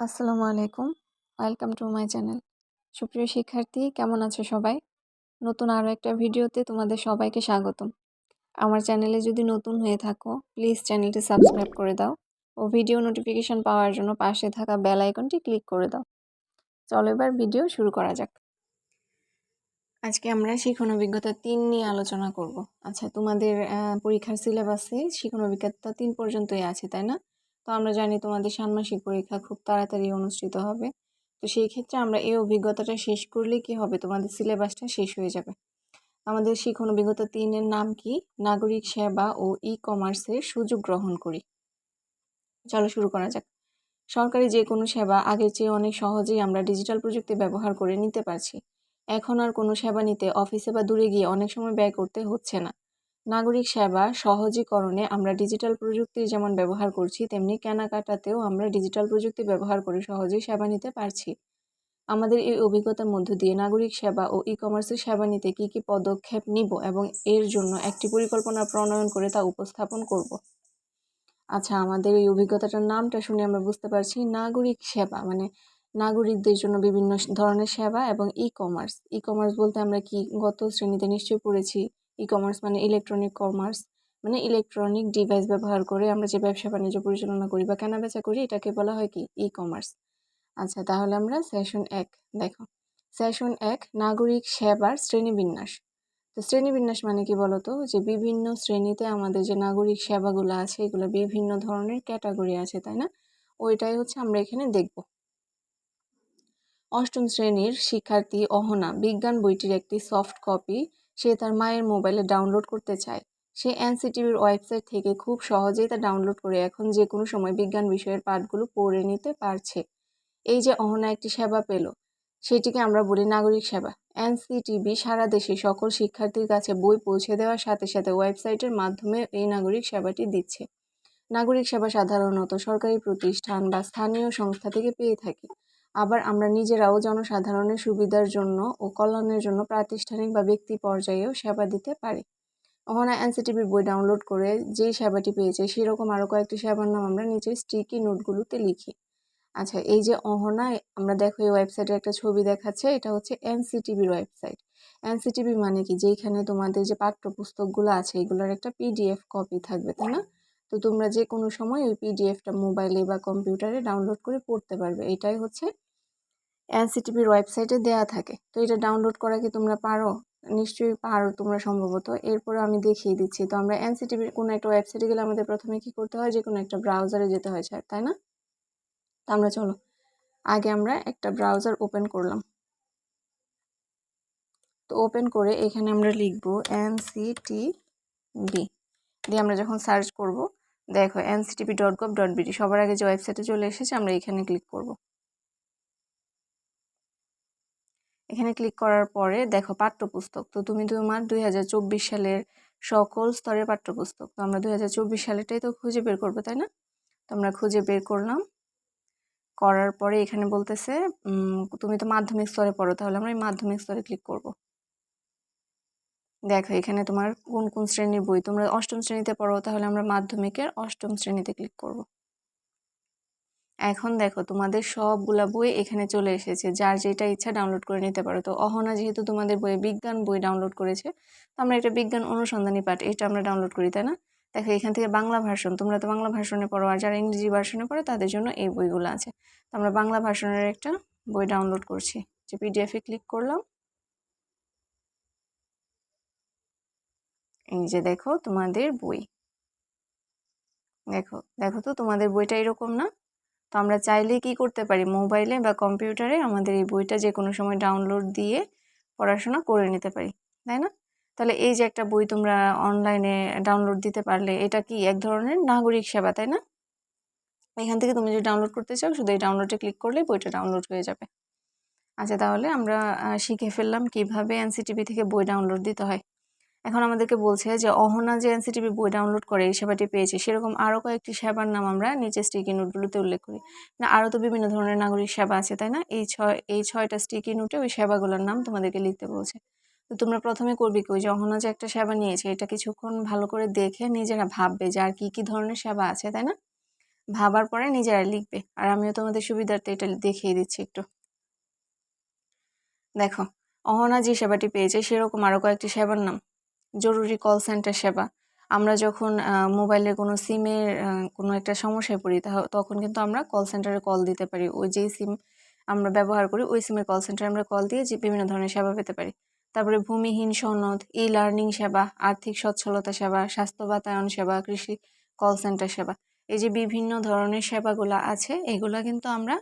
আসসালামু আলাইকুম। Welcome to my channel সুপ্রিয় শিক্ষার্থী, কেমন আছো সবাই? নতুন আরও একটা ভিডিওতে তোমাদের সবাইকে স্বাগতম। আমার চ্যানেলে যদি নতুন হয়ে থাকো প্লিজ চ্যানেলটি সাবস্ক্রাইব করে দাও ও ভিডিও নোটিফিকেশন পাওয়ার জন্য পাশে থাকা বেল আইকনটি ক্লিক করে দাও। চলো এবার ভিডিও শুরু করা যাক। আজকে আমরা শিখন অভিজ্ঞতা তিন নিয়ে আলোচনা করব। আচ্ছা তোমাদের পরীক্ষার সিলেবাসে শিখন অভিজ্ঞতা তিন পর্যন্তই আছে, তাই না? তো আমরা জানি তোমাদের ষান্মাসিক পরীক্ষা খুব তাড়াতাড়ি অনুষ্ঠিত হবে। তো সেই ক্ষেত্রে আমরা এই অভিজ্ঞতাটা শেষ করলে কি হবে? তোমাদের সিলেবাসটা শেষ হয়ে যাবে। আমাদের শিখন অভিজ্ঞতা তিনের নাম কি? নাগরিক সেবা ও ই কমার্সের সুযোগ গ্রহণ করি। চলো শুরু করা যাক। সরকারি যে কোনো সেবা আগের চেয়ে অনেক সহজেই আমরা ডিজিটাল প্রযুক্তি ব্যবহার করে নিতে পারছি। এখন আর কোনো সেবা নিতে অফিসে বা দূরে গিয়ে অনেক সময় ব্যয় করতে হচ্ছে না। নাগরিক সেবা সহজীকরণে আমরা ডিজিটাল প্রযুক্তির যেমন ব্যবহার করছি, তেমনি কেনাকাটাতেও আমরা ডিজিটাল প্রযুক্তি ব্যবহার করে সহজেই সেবা নিতে পারছি। আমাদের এই অভিজ্ঞতার মধ্য দিয়ে নাগরিক সেবা ও ই কমার্সের সেবা নিতে কী কী পদক্ষেপ নিব এবং এর জন্য একটি পরিকল্পনা প্রণয়ন করে তা উপস্থাপন করব? আচ্ছা আমাদের এই অভিজ্ঞতাটার নামটা শুনে আমরা বুঝতে পারছি, নাগরিক সেবা মানে নাগরিকদের জন্য বিভিন্ন ধরনের সেবা এবং ই কমার্স ই কমার্স বলতে আমরা কি, গত শ্রেণীতে নিশ্চয়ই পড়েছি। ই কমার্স মানে ইলেকট্রনিক কমার্স মানে ইলেকট্রনিক ডিভাইস ব্যবহার করে আমরা যে ব্যবসা বাণিজ্য পরিচালনা করি বা কেনাবেচা করি, এটাকে বলা হয় কি? ই কমার্স আচ্ছা তাহলে আমরা সেশন এক দেখো। সেশন এক, নাগরিক, সেবার, শ্রেণীবিন্যাস। তো শ্রেণীবিন্যাস মানে কি বলতো? যে বিভিন্ন শ্রেণীতে আমাদের যে নাগরিক সেবাগুলো আছে, এগুলো বিভিন্ন ধরনের ক্যাটাগরি আছে, তাই না? ওইটাই হচ্ছে আমরা এখানে দেখব। অষ্টম শ্রেণির শিক্ষার্থী অহনা, বিজ্ঞান বইটির একটি সফট কপি সে তার মায়ের মোবাইলে ডাউনলোড করতে চায়। সে এনসিটিভির ওয়েবসাইট থেকে খুব সহজেই তা ডাউনলোড করে এখন যে কোনো সময় বিজ্ঞান বিষয়ের পাঠগুলো পড়ে নিতে পারছে। এই যে অহনা একটি সেবা পেল, সেটিকে আমরা বলি নাগরিক সেবা। এনসিটিভি সারা দেশে সকল শিক্ষার্থীর কাছে বই পৌঁছে দেওয়ার সাথে সাথে ওয়েবসাইটের মাধ্যমে এই নাগরিক সেবাটি দিচ্ছে। নাগরিক সেবা সাধারণত সরকারি প্রতিষ্ঠান বা স্থানীয় সংস্থা থেকে পেয়ে থাকি। আবার আমরা নিজেরাও জনসাধারণের সুবিধার জন্য ও কল্যাণের জন্য প্রাতিষ্ঠানিক বা ব্যক্তি পর্যায়েও সেবা দিতে পারি। অহনা এনসিটিভির বই ডাউনলোড করে যেই সেবাটি পেয়েছে সেরকম আরও কয়েকটি সেবার নাম আমরা নিচে স্টিকি নোটগুলোতে লিখি। আচ্ছা এই যে অহনা আমরা দেখো এই ওয়েবসাইটের একটা ছবি দেখাচ্ছে, এটা হচ্ছে এনসিটিভির ওয়েবসাইট। এনসিটিভি মানে কি? যেখানে তোমাদের যে পাঠ্যপুস্তকগুলো আছে, এগুলোর একটা পিডিএফ কপি থাকবে, তাই না? তো তোমরা যে কোনো সময় ওই পিডিএফটা মোবাইলে বা কম্পিউটারে ডাউনলোড করে পড়তে পারবে। এটাই হচ্ছে এনসিটিভির ওয়েবসাইটে দেয়া থাকে। তো এটা ডাউনলোড করা কি তোমরা পারো? নিশ্চয়ই পারো তোমরা সম্ভবত। এরপরে আমি দেখিয়ে দিচ্ছি। তো আমরা এনসিটিভির কোনো একটা ওয়েবসাইটে গেলে আমাদের প্রথমে কি করতে হয়? যে কোনো একটা ব্রাউজারে যেতে হয় স্যার তাই না? তো আমরা চলো, আগে আমরা একটা ব্রাউজার ওপেন করলাম। তো ওপেন করে এখানে আমরা লিখব এনসিটিভি দিয়ে আমরা যখন সার্চ করব দেখো NCTV dot gov dot BD সবার আগে যে ওয়েবসাইটে চলে এসেছে, আমরা এখানে ক্লিক করব। এখানে ক্লিক করার পরে দেখো, পাঠ্যপুস্তক। তো তুমি তোমার দুই হাজার চব্বিশ সালের সকল স্তরের পাঠ্যপুস্তক। তো আমরা দু হাজার চব্বিশ সালেরটাই তো খুঁজে বের করব, তাই না? তো আমরা খুঁজে বের করলাম। করার পরে এখানে বলতেছে তুমি তো মাধ্যমিক স্তরে পড়ো, তাহলে আমরা এই মাধ্যমিক স্তরে ক্লিক করব। দেখো, এখানে তোমার কোন কোন শ্রেণির বই? তোমরা অষ্টম শ্রেণীতে পড়ো, তাহলে আমরা মাধ্যমিকের অষ্টম শ্রেণীতে ক্লিক করব। এখন দেখো, তোমাদের সবগুলা বই এখানে চলে এসেছে, যার যেটা ইচ্ছা ডাউনলোড করে নিতে পারো। তো অহনা যেহেতু তোমাদের বইয়ে বিজ্ঞান বই ডাউনলোড করেছে, তো আমরা এটা বিজ্ঞান অনুসন্ধানী পাঠ, এটা আমরা ডাউনলোড করি, তাই না? দেখো, এখান থেকে বাংলা ভার্সন, তোমরা তো বাংলা ভার্সনে পড়ো, আর যারা ইংরেজি ভার্সনে পড়ো, তাদের জন্য এই বইগুলো আছে। তো আমরা বাংলা ভার্সনের একটা বই ডাউনলোড করছি, যে পিডিএফে ক্লিক করলাম এই যে দেখো তোমাদের বই। দেখো দেখো তো তোমাদের বইটা এরকম না? তো আমরা চাইলে কি করতে পারি? মোবাইলে বা কম্পিউটারে আমাদের এই বইটা যে কোনো সময় ডাউনলোড দিয়ে পড়াশোনা করে নিতে পারি, তাই না? তাহলে এই যে একটা বই তোমরা অনলাইনে ডাউনলোড দিতে পারলে, এটা কি এক ধরনের নাগরিক সেবা, তাই না? এখান থেকে তুমি যদি ডাউনলোড করতে চাও, শুধু এই ডাউনলোডে ক্লিক করলেই বইটা ডাউনলোড হয়ে যাবে। আচ্ছা তাহলে আমরা শিখে ফেললাম কীভাবে এনসিটিভি থেকে বই ডাউনলোড দিতে হয়। এখন আমাদেরকে বলছে যে, অহনা যে এনসিটিভি বই ডাউনলোড করে, এই সেবাটি পেয়েছে, সেরকম আরও কয়েকটি সেবার নাম আমরা নিচে স্টিকি নোটগুলোতে উল্লেখ করি। না আরও তো বিভিন্ন ধরনের নাগরিক সেবা আছে, তাই না? এই ছয়, এই ছয়টা স্টিকি নোটে ওই সেবাগুলোর নাম তোমাদেরকে লিখতে বলছে। তো তোমরা প্রথমে করবে কি? ওই যে অহনা যে একটা সেবা নিয়েছে, এটা কিছুক্ষণ ভালো করে দেখে নিজেরা ভাববে যে, আর কী কী ধরনের সেবা আছে, তাই না? ভাবার পরে নিজেরা লিখবে। আর আমিও তোমাদের সুবিধার্থে এটা দেখিয়ে দিচ্ছি একটু। দেখো, অহনা যে সেবাটি পেয়েছে, সেরকম আরও কয়েকটি সেবার নাম। জরুরি কল সেন্টার সেবা। আমরা যখন মোবাইলের কোনো সিমের কোনো একটা সমস্যায় পড়ি তখন কিন্তু আমরা কল সেন্টারে কল দিতে পারি। ওই যেই সিম আমরা ব্যবহার করি, ওই সিমের কল সেন্টারে আমরা কল দিয়ে যে বিভিন্ন ধরনের সেবা পেতে পারি। তারপরে ভূমিহীন সনদ ই লার্নিং সেবা, আর্থিক সচ্ছলতা সেবা, স্বাস্থ্য বাতায়ন সেবা, কৃষি কল সেন্টার সেবা। এই যে বিভিন্ন ধরনের সেবাগুলো আছে, এগুলো কিন্তু আমরা,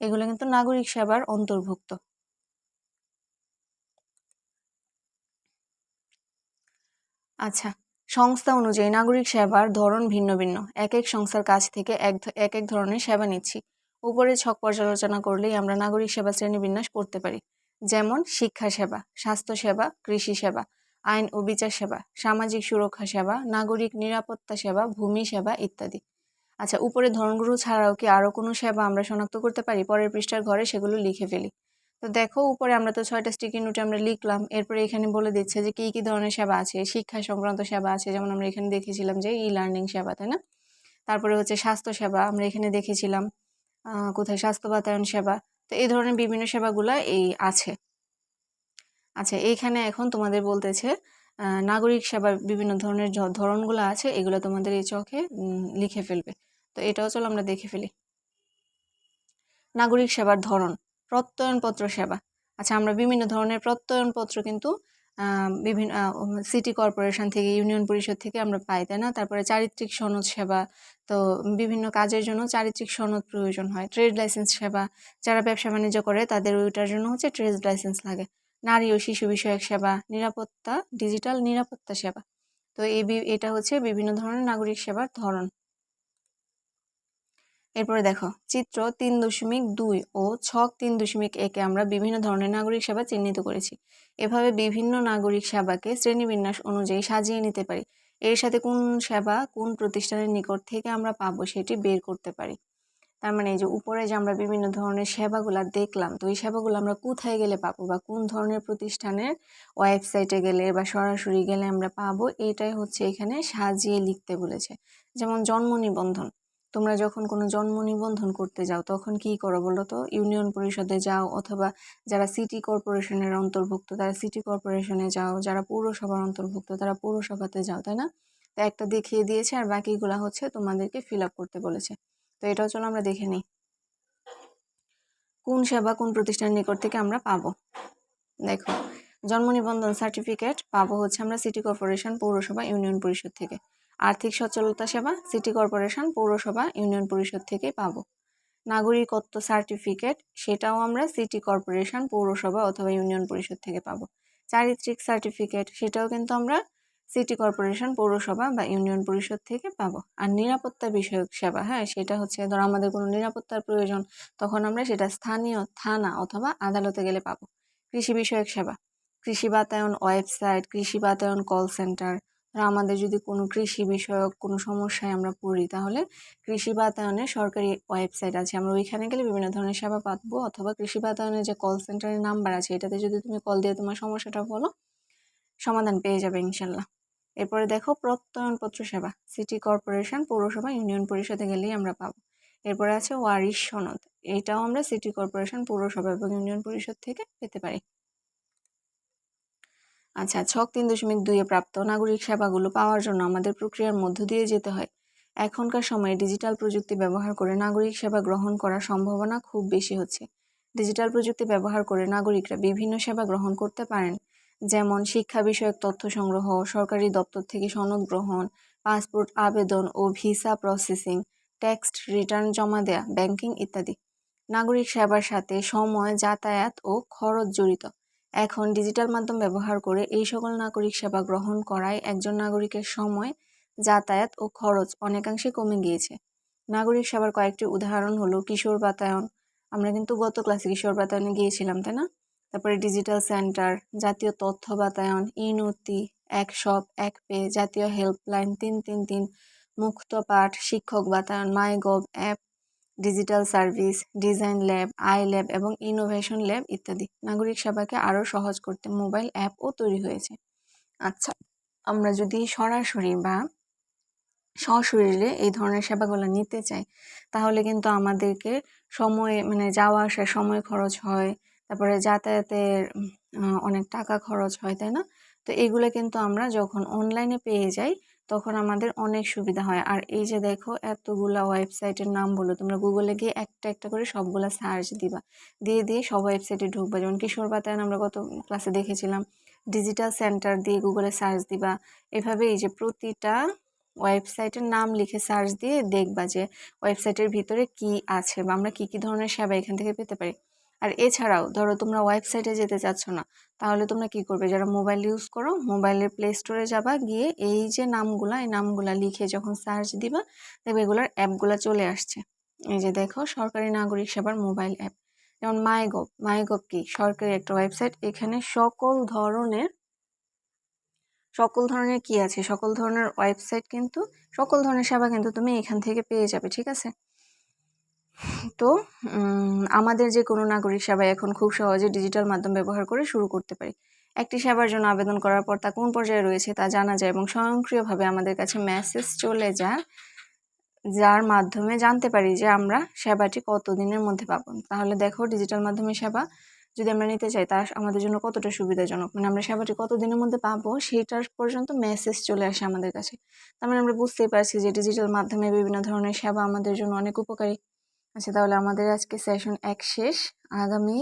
এগুলো কিন্তু নাগরিক সেবার অন্তর্ভুক্ত। আচ্ছা সংস্থা অনুযায়ী নাগরিক সেবার ধরন ভিন্ন ভিন্ন। এক এক সংস্থার কাছ থেকে এক এক এক ধরনের সেবা নিচ্ছি। উপরে ছক পর্যালোচনা করলেই আমরা নাগরিক সেবা শ্রেণীবিন্যাস করতে পারি। যেমন শিক্ষা সেবা, স্বাস্থ্য সেবা, কৃষি সেবা, আইন ও বিচার সেবা, সামাজিক সুরক্ষা সেবা, নাগরিক নিরাপত্তা সেবা, ভূমি সেবা ইত্যাদি। আচ্ছা উপরে ধরনগুলো ছাড়াও কি আরও কোনো সেবা আমরা শনাক্ত করতে পারি? পরের পৃষ্ঠার ঘরে সেগুলো লিখে ফেলি। তো দেখো উপরে আমরা তো ছয়টা স্টিকি নোটে আমরা লিখলাম, এরপরে এখানে বলে দিচ্ছে যে কী কী ধরনের সেবা আছে? শিক্ষা সংক্রান্ত সেবা আছে, যেমন আমরা এখানে দেখেছিলাম যে ই লার্নিং সেবা, তাই না? তারপরে হচ্ছে স্বাস্থ্য সেবা, আমরা এখানে দেখেছিলাম কোথায় স্বাস্থ্য বাতায়ন সেবা, তো এই ধরনের বিভিন্ন সেবাগুলো এই আছে। আচ্ছা এইখানে এখন তোমাদের বলতেছে নাগরিক সেবার বিভিন্ন ধরনের ধরনগুলো আছে, এগুলো তোমাদের এই চোখে লিখে ফেলবে। তো এটাও চলো আমরা দেখে ফেলি। নাগরিক সেবার ধরন। প্রত্যয়নপত্র সেবা। আচ্ছা আমরা বিভিন্ন ধরনের প্রত্যয়নপত্র কিন্তু বিভিন্ন সিটি কর্পোরেশন থেকে, ইউনিয়ন পরিষদ থেকে আমরা পাই, তাই না? তারপরে চারিত্রিক সনদ সেবা, তো বিভিন্ন কাজের জন্য চারিত্রিক সনদ প্রয়োজন হয়। ট্রেড লাইসেন্স সেবা, যারা ব্যবসা বাণিজ্য করে, তাদের ওইটার জন্য হচ্ছে ট্রেড লাইসেন্স লাগে। নারী ও শিশু বিষয়ক সেবা, নিরাপত্তা, ডিজিটাল নিরাপত্তা সেবা। তো এই এটা হচ্ছে বিভিন্ন ধরনের নাগরিক সেবার ধরন। এরপরে দেখো, চিত্র তিন দশমিক দুই ও ছক তিন দশমিক একে আমরা বিভিন্ন ধরনের নাগরিক সেবা চিহ্নিত করেছি। এভাবে বিভিন্ন নাগরিক সেবাকে শ্রেণীবিন্যাস অনুযায়ী সাজিয়ে নিতে পারি। এর সাথে কোন সেবা কোন প্রতিষ্ঠানের নিকট থেকে আমরা পাবো সেটি বের করতে পারি। তার মানে এই যে উপরে যে আমরা বিভিন্ন ধরনের সেবাগুলো দেখলাম, তো এই সেবাগুলো আমরা কোথায় গেলে পাবো বা কোন ধরনের প্রতিষ্ঠানের ওয়েবসাইটে গেলে বা সরাসরি গেলে আমরা পাবো, এটাই হচ্ছে এখানে সাজিয়ে লিখতে বলেছে। যেমন জন্ম নিবন্ধন তোমরা যখন কোনো জন্ম নিবন্ধন করতে যাও, তখন কি করো বলো তো? ইউনিয়ন পরিষদে যাও অথবা যারা সিটি কর্পোরেশনের অন্তর্ভুক্ত, তারা সিটি কর্পোরেশনে যাও, যারা পৌরসভার অন্তর্ভুক্ত, তারা পৌরসভাতে যাও, তাই না? তো একটা দেখিয়ে দিয়েছে আর বাকিগুলা হচ্ছে তোমাদেরকে ফিল আপ করতে বলেছে। তো এটাও চলো আমরা দেখে নিই। কোন সেবা কোন প্রতিষ্ঠানের নিকট থেকে আমরা পাবো? দেখো, জন্ম নিবন্ধন সার্টিফিকেট পাবো হচ্ছে আমরা সিটি কর্পোরেশন, পৌরসভা, ইউনিয়ন পরিষদ থেকে। আর্থিক সচ্ছলতা সেবা সিটি কর্পোরেশন পৌরসভা ইউনিয়ন পরিষদ থেকে পাবো। নাগরিকত্ব সার্টিফিকেট, সেটাও আমরা সিটি কর্পোরেশন পৌরসভা অথবা ইউনিয়ন পরিষদ থেকে পাবো। চারিত্রিক সার্টিফিকেট, সেটাও কিন্তু আমরা সিটি কর্পোরেশন পৌরসভা বা ইউনিয়ন পরিষদ থেকে পাবো। আর নিরাপত্তা বিষয়ক সেবা হ্যাঁ সেটা হচ্ছে, ধরো আমাদের কোনো নিরাপত্তার প্রয়োজন, তখন আমরা সেটা স্থানীয় থানা অথবা আদালতে গেলে পাবো। কৃষি বিষয়ক সেবা, কৃষি বাতায়ন ওয়েবসাইট, কৃষি বাতায়ন কল সেন্টার আমাদের যদি কোনো কৃষি বিষয়ক কোনো সমস্যায় আমরা পড়ি, তাহলে কৃষি বাতায়নের সরকারি ওয়েবসাইট আছে। আমরা ওইখানে গেলে বিভিন্ন ধরনের সেবা পাবো অথবা কৃষি বাতায়নের যে কল সেন্টারের নাম্বার আছে, এটাতে যদি তুমি কল দিয়ে তোমার সমস্যাটা বলো, সমাধান পেয়ে যাবে ইনশাল্লাহ। এরপরে দেখো প্রত্যয়নপত্র সেবা সিটি কর্পোরেশন পৌরসভা ইউনিয়ন পরিষদে গেলেই আমরা পাবো। এরপরে আছে ওয়ারিশ সনদ, এটাও আমরা সিটি কর্পোরেশন পৌরসভা এবং ইউনিয়ন পরিষদ থেকে পেতে পারি। আচ্ছা ছক তিন দশমিক দুইয়ে প্রাপ্ত নাগরিক সেবাগুলো পাওয়ার জন্য আমাদের প্রক্রিয়ার মধ্য দিয়ে যেতে হয়। এখনকার সময়ে ডিজিটাল প্রযুক্তি ব্যবহার করে নাগরিক সেবা গ্রহণ করার সম্ভাবনা খুব বেশি হচ্ছে। ডিজিটাল প্রযুক্তি ব্যবহার করে নাগরিকরা বিভিন্ন সেবা গ্রহণ করতে পারেন, যেমন শিক্ষা বিষয়ক তথ্য সংগ্রহ, সরকারি দপ্তর থেকে সনদ গ্রহণ, পাসপোর্ট আবেদন ও ভিসা প্রসেসিং ট্যাক্স রিটার্ন জমা দেয়া, ব্যাংকিং ইত্যাদি। নাগরিক সেবার সাথে সময়, যাতায়াত ও খরচ জড়িত। এখন ডিজিটাল মাধ্যম ব্যবহার করে এই সকল নাগরিক সেবা গ্রহণ করায় একজন নাগরিকের সময়, যাতায়াত ও খরচ অনেকাংশে কমে গিয়েছে। নাগরিক সেবার কয়েকটি উদাহরণ হলো কিশোর বাতায়ন। আমরা কিন্তু গত ক্লাসে কিশোর বাতায়নে গিয়েছিলাম, তাই না? তারপরে ডিজিটাল সেন্টার, জাতীয় তথ্য বাতায়ন ই নথি এক সব, এক পে, জাতীয় হেল্পলাইন, তিন তিন তিন, মুক্ত পাঠ, শিক্ষক বাতায়ন, my gov, app digital service design lab I lab এবং ইনোভেশন ল্যাব ইত্যাদি। নাগরিক সেবাকে আরও সহজ করতে মোবাইল অ্যাপও তৈরি হয়েছে। আচ্ছা আমরা যদি সরাসরি বা সশরীরে এই ধরনের সেবাগুলো নিতে চাই, তাহলে কিন্তু আমাদেরকে সময় মানে যাওয়া আসার সময় খরচ হয়, তারপরে যাতায়াতের অনেক টাকা খরচ হয়, তাই না? তো এগুলো কিন্তু আমরা যখন অনলাইনে পেয়ে যাই তখন আমাদের অনেক সুবিধা হয়। আর এই যে দেখো এতগুলা ওয়েবসাইটের নাম বলো, তোমরা গুগলে গিয়ে একটা একটা করে সবগুলা সার্চ দিবা। দিয়ে দিয়ে সব ওয়েবসাইটে ঢুকবা। যেমন কিশোর বাতায়ন আমরা গত ক্লাসে দেখেছিলাম ডিজিটাল সেন্টার দিয়ে গুগলে সার্চ দিবা। এভাবে এই যে প্রতিটা ওয়েবসাইটের নাম লিখে সার্চ দিয়ে দেখবা যে ওয়েবসাইটের ভিতরে কি আছে বা আমরা কি কি ধরনের সেবা এখান থেকে পেতে পারি। আর এছাড়াও ধরো তোমরা ওয়েবসাইটে যেতে চাচ্ছ না, তাহলে তোমরা কি করবে? যারা মোবাইল ইউজ করো মোবাইলের প্লে স্টোরে যাবা, গিয়ে এই যে নামগুলা, এই নামগুলা লিখে যখন সার্চ দিবা, দেখবে এগুলোর অ্যাপগুলো চলে আসছে। এই যে দেখো, সরকারি নাগরিক সেবার মোবাইল অ্যাপ যেমন মাইগভ মাইগভ কি? সরকারি একটা ওয়েবসাইট এখানে সকল ধরনের সকল ধরনের কি আছে? সকল ধরনের ওয়েবসাইট কিন্তু, সকল ধরনের সেবা কিন্তু তুমি এখান থেকে পেয়ে যাবে, ঠিক আছে? তো আমাদের যে কোনো নাগরিক সেবা এখন খুব সহজে ডিজিটাল মাধ্যম ব্যবহার করে শুরু করতে পারি। একটি সেবার জন্য আবেদন করার পর তা কোন পর্যায়ে রয়েছে তা জানা যায় এবং স্বয়ংক্রিয়ভাবে আমাদের কাছে মেসেজ চলে যায়, যার মাধ্যমে জানতে পারি যে আমরা সেবাটি কত দিনের মধ্যে পাবো। তাহলে দেখো ডিজিটাল মাধ্যমে সেবা যদি আমরা নিতে চাই তা আমাদের জন্য কতটা সুবিধাজনক? মানে আমরা সেবাটি কত দিনের মধ্যে পাবো সেটার পর্যন্ত মেসেজ চলে আসে আমাদের কাছে। তার মানে আমরা বুঝতেই পারছি যে ডিজিটাল মাধ্যমে বিভিন্ন ধরনের সেবা আমাদের জন্য অনেক উপকারী। আচ্ছা তাহলে আমাদের আজকে সেশন এক শেষ। আগামী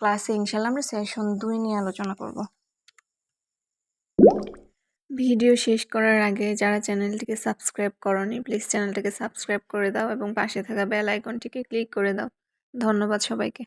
ক্লাসে ইনশাল্লাহ আমরা সেশন দুই নিয়ে আলোচনা করব। ভিডিও শেষ করার আগে যারা চ্যানেলটিকে সাবস্ক্রাইব করনি প্লিজ চ্যানেলটিকে সাবস্ক্রাইব করে দাও এবং পাশে থাকা বেল আইকনটিকে ক্লিক করে দাও। ধন্যবাদ সবাইকে।